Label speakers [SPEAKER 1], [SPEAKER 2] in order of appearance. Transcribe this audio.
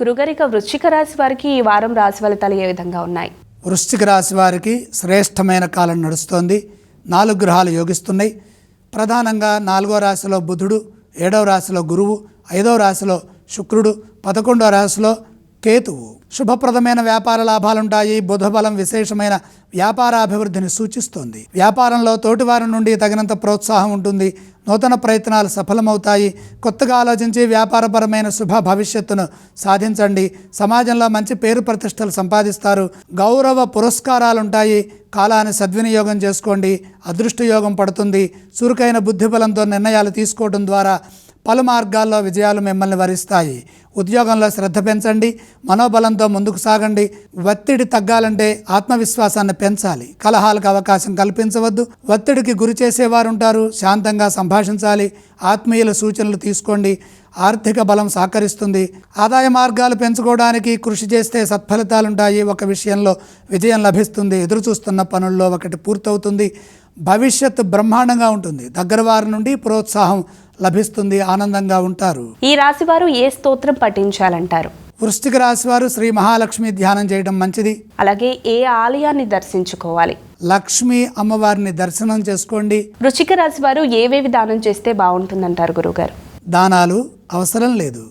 [SPEAKER 1] గురుగరిక వృశ్చిక రాశి వారికి ఈ వారం రాశి ఫలితాలు ఏ విధంగా ఉన్నాయి?
[SPEAKER 2] వృశ్చిక రాశి వారికి శ్రేష్టమైన కాలం నడుస్తోంది. నాలుగు గ్రహాలు యోగిస్తున్నాయి. ప్రధానంగా నాలుగో రాశిలో బుధుడు ఏడవ రాశిలో గురువు ఐదవ రాశిలో శుక్రుడు పదకొండవ రాశిలో కేతువు. శుభప్రదమైన వ్యాపార లాభాలుంటాయి. బుధ బలం విశేషమైన వ్యాపారాభివృద్ధిని సూచిస్తోంది. వ్యాపారంలో తోటివారి నుండి తగినంత ప్రోత్సాహం ఉంటుంది. నూతన ప్రయత్నాలు సఫలమవుతాయి. కొత్తగా ఆలోచించి వ్యాపారపరమైన శుభ భవిష్యత్తును సాధించండి. సమాజంలో మంచి పేరు ప్రతిష్టలు సంపాదిస్తారు. గౌరవ పురస్కారాలు ఉంటాయి కాలాన్ని సద్వినియోగం చేసుకోండి. అదృష్టయోగం పడుతుంది. చురుకైన బుద్ధిబలంతో నిర్ణయాలు తీసుకోవడం ద్వారా పలు మార్గాల్లో విజయాలు మిమ్మల్ని వరిస్తాయి. ఉద్యోగంలో శ్రద్ధ పెంచండి మనోబలంతో ముందుకు సాగండి. ఒత్తిడి తగ్గాలంటే ఆత్మవిశ్వాసాన్ని పెంచాలి. కలహాలకు అవకాశం కల్పించవద్దు. ఒత్తిడికి గురి చేసేవారు ఉంటారు శాంతంగా సంభాషించాలి. ఆత్మీయుల సూచనలు తీసుకోండి. ఆర్థిక బలం సహకరిస్తుంది. ఆదాయ మార్గాలు పెంచుకోవడానికి కృషి చేస్తే సత్ఫలితాలుంటాయి. ఒక విషయంలో విజయం లభిస్తుంది. ఎదురు చూస్తున్న పనుల్లో ఒకటి పూర్తవుతుంది. భవిష్యత్తు బ్రహ్మాండంగా ఉంటుంది. దగ్గర వారి నుండి ప్రోత్సాహం లభిస్తుంది ఆనందంగా ఉంటారు.
[SPEAKER 1] ఈ రాశి వారు ఏ స్తోత్రం పఠించాలంటారు?
[SPEAKER 2] వృశ్చిక రాశి వారు శ్రీ మహాలక్ష్మి ధ్యానం చేయడం మంచిది.
[SPEAKER 1] అలాగే ఏ ఆలయాన్ని దర్శించుకోవాలి?
[SPEAKER 2] లక్ష్మి అమ్మవారిని దర్శనం చేసుకోండి.
[SPEAKER 1] వృశ్చిక రాశి వారు ఏవేవి దానం చేస్తే బాగుంటుందంటారు గురుగారు
[SPEAKER 2] దానాలు అవసరం లేదు.